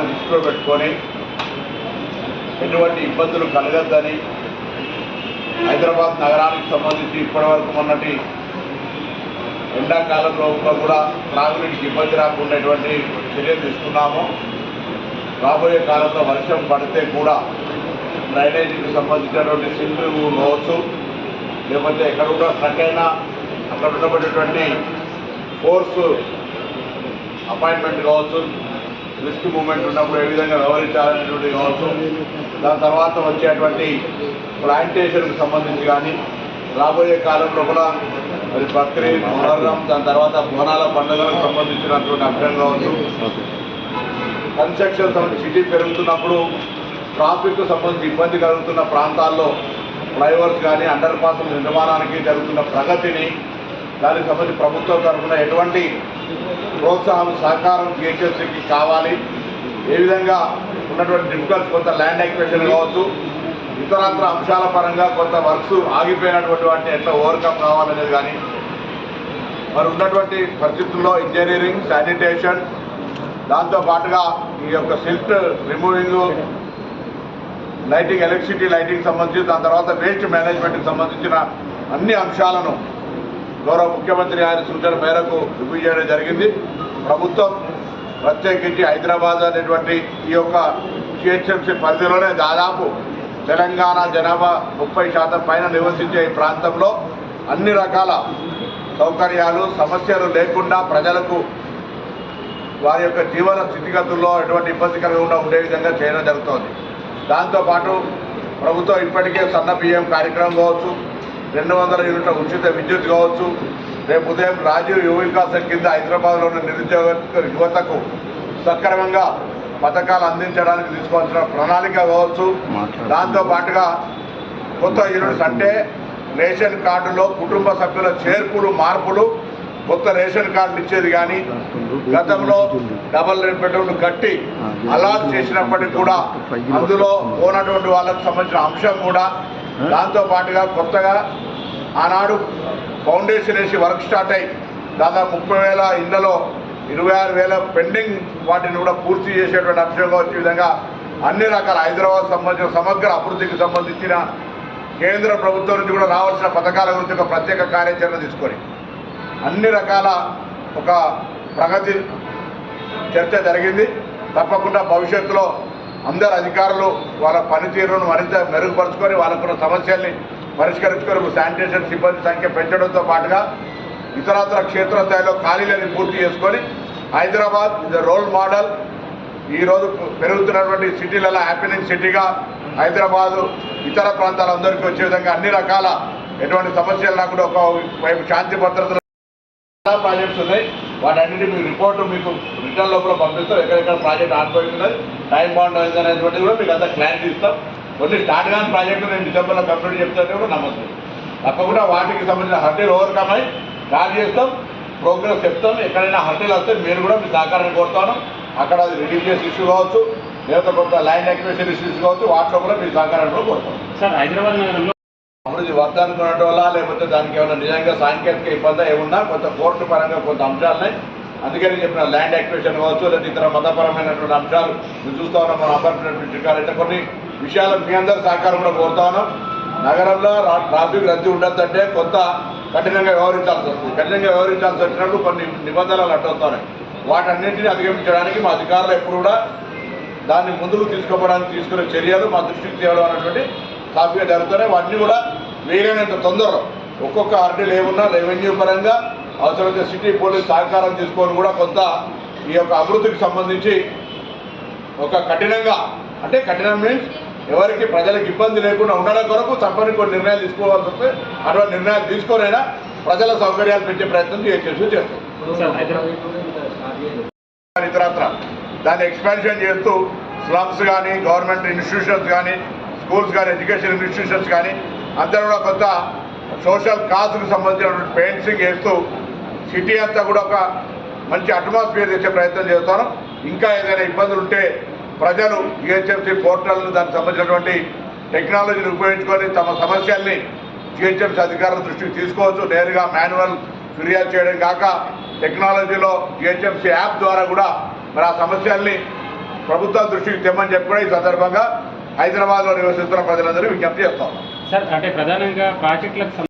దృష్టిలో పెట్టుకొని ఎటువంటి ఇబ్బందులు కలగద్దని హైదరాబాద్ నగరానికి సంబంధించి ఇప్పటివరకు మొన్నటి ఎండాకాలంలో కూడా త్రాగునీటికి ఇబ్బంది రాకుండాటువంటి చర్యలు తీసుకున్నాము. రాబోయే కాలంలో వర్షం పడితే కూడా డ్రైనేజీకి సంబంధించినటువంటి సిండ్లు కావచ్చు లేకపోతే ఎక్కడ కూడా స్ట్రక్ అయినా అక్కడ ఉండబడేటువంటి ఫోర్స్ అపాయింట్మెంట్ కావచ్చు రిస్క్ మూమెంట్ ఉన్నప్పుడు ఏ విధంగా వ్యవహరించాలనేటువంటి కావచ్చు. దాని తర్వాత వచ్చేటువంటి ప్లాంటేషన్కి సంబంధించి కానీ రాబోయే కాలంలో కూడా మరి బక్రీద్ మొహర్రం దాని తర్వాత బోనాల పండుగలకు సంబంధించినటువంటి అంశం కావచ్చు. కన్స్ట్రక్షన్ సంబంధించి సిటీ పెరుగుతున్నప్పుడు ట్రాఫిక్ సంబంధించి ఇబ్బంది కలుగుతున్న ప్రాంతాల్లో ఫ్లైఓవర్స్ కానీ అండర్ పాస్ల నిర్మాణానికి జరుగుతున్న ప్రగతిని దానికి సంబంధించి ప్రభుత్వం తరఫున ఎటువంటి ప్రోత్సాహం సహకారం జిహెచ్ఎస్సీకి కావాలి. ఏ విధంగా ఉన్నటువంటి డిఫికల్ట్స్ కొంత ల్యాండ్ యాక్విజిషన్ కావచ్చు ఇతరత్ర అంశాల పరంగా కొంత వర్క్స్ ఆగిపోయినటువంటి వాటిని ఎట్లా ఓవర్కమ్ కావాలనేది కానీ మరి ఉన్నటువంటి పరిస్థితుల్లో ఇంజనీరింగ్ శానిటేషన్ దాంతో పాటుగా ఈ యొక్క silt removing lighting electricity lighting సంబంధించి దాని తర్వాత వేస్ట్ మేనేజ్మెంట్కి సంబంధించిన అన్ని అంశాలను గౌరవ ముఖ్యమంత్రి గారి సూచన మేరకు రివ్యూ చేయడం జరిగింది. ప్రభుత్వం ప్రత్యేకించి హైదరాబాద్ అనేటువంటి ఈ యొక్క జిహెచ్ఎంసీ పరిధిలోనే దాదాపు తెలంగాణ జనాభా ముప్పై శాతం పైన నివసించే ఈ ప్రాంతంలో అన్ని రకాల సౌకర్యాలు సమస్యలు లేకుండా ప్రజలకు వారి యొక్క జీవన స్థితిగతుల్లో ఎటువంటి ఇబ్బంది కలగకుండా ఉండే విధంగా చేయడం జరుగుతోంది. దాంతోపాటు ప్రభుత్వం ఇప్పటికే సన్న బియ్యం కార్యక్రమం కావచ్చు రెండు వందల యూనిట్ల ఉచిత విద్యుత్ కావచ్చు. రేపు ఉదయం రాజీవ్ యువ వికాసం కింద హైదరాబాద్లో ఉన్న నిరుద్యోగ యువతకు సక్రమంగా పథకాలు అందించడానికి తీసుకోవాల్సిన ప్రణాళిక కావచ్చు. దాంతో పాటుగా కొత్త యూనిట్స్ అంటే రేషన్ కార్డులో కుటుంబ సభ్యుల చేర్పులు మార్పులు కొత్త రేషన్ కార్డులు ఇచ్చేది కానీ గతంలో డబల్ బెడ్రూమ్ కట్టి అలాట్ చేసినప్పటికీ కూడా అందులో పోనటువంటి వాళ్ళకు సంబంధించిన అంశం కూడా దాంతో పాటుగా కొత్తగా ఆనాడు ఫౌండేషన్ వేసి వర్క్ స్టార్ట్ అయ్యి దాదాపు ముప్పై వేల ఇళ్ళలో ఇరవై ఆరు వేల పెండింగ్ వాటిని కూడా పూర్తి చేసేటువంటి అంశంగా వచ్చే విధంగా అన్ని రకాల హైదరాబాద్ సంబంధించిన సమగ్ర అభివృద్ధికి సంబంధించిన కేంద్ర ప్రభుత్వం నుంచి కూడా రావాల్సిన పథకాల గురించి ఒక ప్రత్యేక కార్యాచరణ తీసుకొని అన్ని రకాల ఒక ప్రగతి చర్చ జరిగింది. తప్పకుండా భవిష్యత్తులో అందరు అధికారులు వాళ్ళ పనితీరును మరింత మెరుగుపరుచుకొని వాళ్ళకున్న సమస్యల్ని పరిష్కరించుకొని శానిటేషన్ సిబ్బంది సంఖ్య పెంచడంతో పాటుగా ఇతరత్ర క్షేత్రస్థాయిలో ఖాళీలను పూర్తి చేసుకొని హైదరాబాద్ ఇది రోల్ మోడల్ ఈరోజు పెరుగుతున్నటువంటి సిటీలలో హ్యాపీనింగ్ సిటీగా హైదరాబాదు ఇతర ప్రాంతాలందరికీ వచ్చే విధంగా అన్ని రకాల ఎటువంటి సమస్యలు లేకుండా ఒక వైపు శాంతి భద్రతలు చాలా ప్రాజెక్ట్స్ ఉన్నాయి. వాటన్నిటి మీకు రిపోర్ట్ మీకు రిటర్న్ లోపల పంపిస్తాం. ఎక్కడెక్కడ ప్రాజెక్ట్ ఆగిపోయి టైం బాగుంటుంది అనేటువంటి అనేటువంటిది కూడా మీకు అంతా క్లారిటీ ఇస్తాం. కొన్ని స్టార్ట్ కాని ప్రాజెక్టులు నేను డిసెంబర్లో కంప్లీట్ చెప్తానే కూడా నమ్మకం తప్పకుండా వాటికి సంబంధించిన హర్డీలు ఓవర్కమ్ అయి స్టార్ట్ చేస్తాం ప్రోగ్రెస్ చెప్తాం. ఎక్కడైనా హర్డీలు వస్తే మీరు కూడా మీ సహకారాన్ని కోరుతాను. అక్కడ రిలీజియస్ ఇష్యూ కావచ్చు లేదా కొంత ల్యాండ్ అక్విజిషన్ ఇష్యూస్ కావచ్చు వాటిలో కూడా మీ సహకారాన్ని కూడా కోరుతాం. సార్ హైదరాబాద్ నగరంలో అభివృద్ధి వద్దానికి ఉండటం వల్ల లేకపోతే దానికి ఏమైనా నిజంగా సాంకేతిక ఇబ్బంది ఏమున్నా కొంత కోర్టు పరంగా కొంత అంశాలున్నాయి. అందుకని చెప్పిన ల్యాండ్ యాక్విజిషన్ కావచ్చు లేదా ఇతర మతపరమైనటువంటి అంశాలు మీరు చూస్తా ఉన్నాం మన అపార్ట్మెంట్ అయితే కొన్ని విషయాలు మీ అందరి సహకారం కూడా నగరంలో రా- ట్రాఫిక్ రద్దీ ఉండొద్దంటే కొంత కఠినంగా వ్యవహరించాల్సి వస్తుంది. కఠినంగా వ్యవహరించాల్సి వచ్చినప్పుడు కొన్ని నిబంధనలు అడ్డొస్తున్నాయి వాటన్నింటినీ అధిగమించడానికి మా అధికారులు ఎప్పుడు కూడా దాన్ని ముందుకు తీసుకోవడానికి తీసుకునే చర్యలు మా దృష్టికి తేవడం అనేటువంటి సాఫీగా జరుగుతున్నాయి. వాటిని కూడా వీలైనంత తొందరలో ఒక్కొక్క ఆర్డీలు ఏమున్నా రెవెన్యూ పరంగా అవసరమైతే సిటీ పోలీస్ సహకారం తీసుకొని కూడా కొంత ఈ యొక్క అభివృద్ధికి సంబంధించి ఒక కఠినంగా అంటే కఠినం మీన్స్ ఎవరికి ప్రజలకు ఇబ్బంది లేకుండా ఉండడం కొరకు తప్పని కొన్ని నిర్ణయాలు తీసుకోవాల్సి వస్తే అటువంటి నిర్ణయాలు తీసుకొనైనా ప్రజల సౌకర్యాలు పెంచే ప్రయత్నం చేయొచ్చు చేస్తాం. ఇతరత్ర. దాన్ని ఎక్స్పాన్షన్ చేస్తూ స్లమ్స్ కానీ గవర్నమెంట్ ఇన్స్టిట్యూషన్స్ కానీ స్కూల్స్ కానీ ఎడ్యుకేషన్ ఇన్స్టిట్యూషన్స్ కానీ అంతా కూడా కొంత సోషల్ కాజ్కి సంబంధించినటువంటి పెయింట్సింగ్ వేస్తూ సిటీ అంతా కూడా ఒక మంచి అట్మాస్ఫియర్ తెచ్చే ప్రయత్నం చేస్తాను. ఇంకా ఏదైనా ఇబ్బందులు ఉంటే ప్రజలు జిహెచ్ఎంసీ పోర్టల్ను దానికి సంబంధించినటువంటి టెక్నాలజీని ఉపయోగించుకొని తమ సమస్యల్ని జిహెచ్ఎంసీ అధికారుల దృష్టికి తీసుకోవచ్చు. నేరుగా మాన్యువల్ ఫిర్యాదు చేయడం కాక టెక్నాలజీలో జిహెచ్ఎంసీ యాప్ ద్వారా కూడా మరి ఆ సమస్యల్ని ప్రభుత్వ దృష్టికి తెమ్మని చెప్పి కూడా ఈ సందర్భంగా హైదరాబాద్లో నివసిస్తున్న ప్రజలందరూ విజ్ఞప్తి చేస్తాం సార్ అంటే ప్రధానంగా ప్రాజెక్టులకు